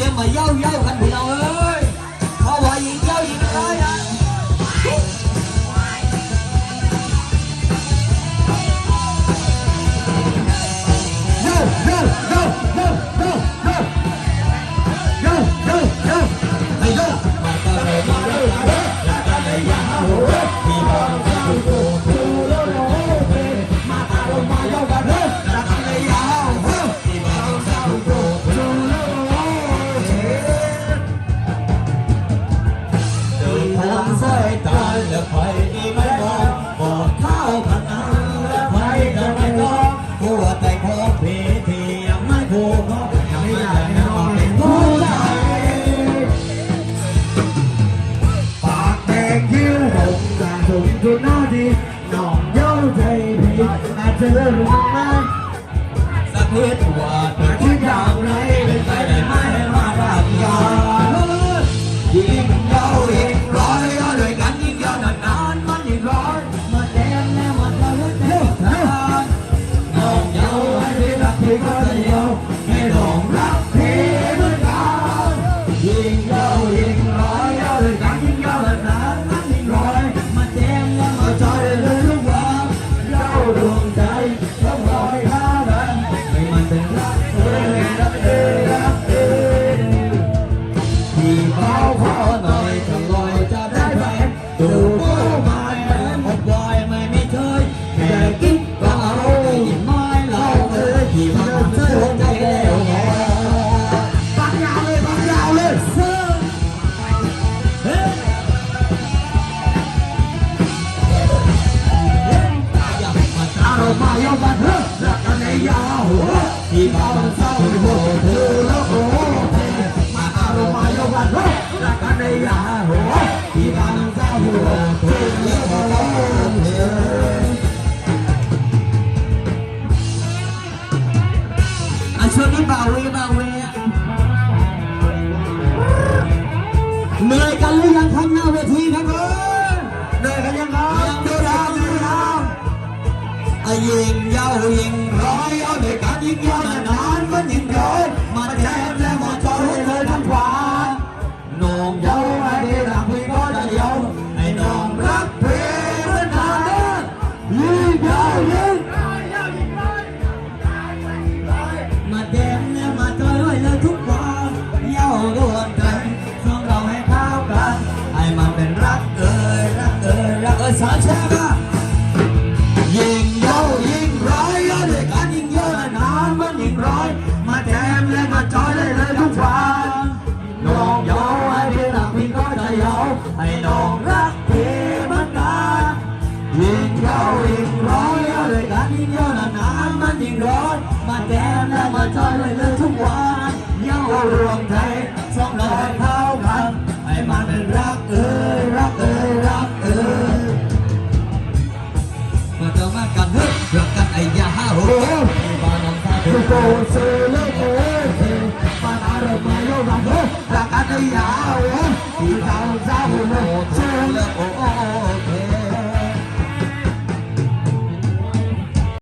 đem mày vô vô khánh bị đầu ơi thôi hoài diện vô diện tới à Go! างสายตาและใครไม่มองบอกเข้าพนันและใครจะไม่ต้องหัวใจของพี่ที่ยังไม่ถูกเขายังไม่อยากนองเป็นผู้ชายปากแดงคิ้วหงาสูงจุดหน้าดีน้องเย้าใจผิดอาจจะเลิกรู้ไหมสักนิดว่าเธอคิดอย่างไรเป็นไปได้ไหม ที่มางเศร้าโบเธอแล้วโอ้มาอารมณ์มาเย้ากันเฮ้รักกันในยาวที่มางเศร้าโบเธอแล้วโอ้อะช่วงนี้บ่าวเบาเวเหนื่อยกันหรือยังข้างหน้าเวทีครับเอ้ยเดินกันยังไงยังดูดาวดูดาวอะ ยิงยาวยิงร้อยเอาด้วยกันยิงยาวนานมันยิงร้อยมาแทนและมาจอยเลยทั้งขวาน้องเยาไอ้ที่รักพี่ก็จะเยาให้น้องรักพี่เหมือนกันเด้อยิงยาวยิง ยิงเย้ายิงร้อยเอาด้วยกันยิ่งเยอะนานมันยิ่งร้อยมาแจมและมาจอยได้เลยทุกวันเย้ารวมใจสองเราให้เข้ากันให้มันเป็นรักเอ้ยรักเอ้ยรักเอ้ยมาเจอมากันเฮ้ยรักกันไอ้ยาฮาโหบ้านน้องตาดูโหเซเลโอ้ยมานอารมณ์มาเย้ากันเฮ้ยรักกันในยาวที่ทางซ้า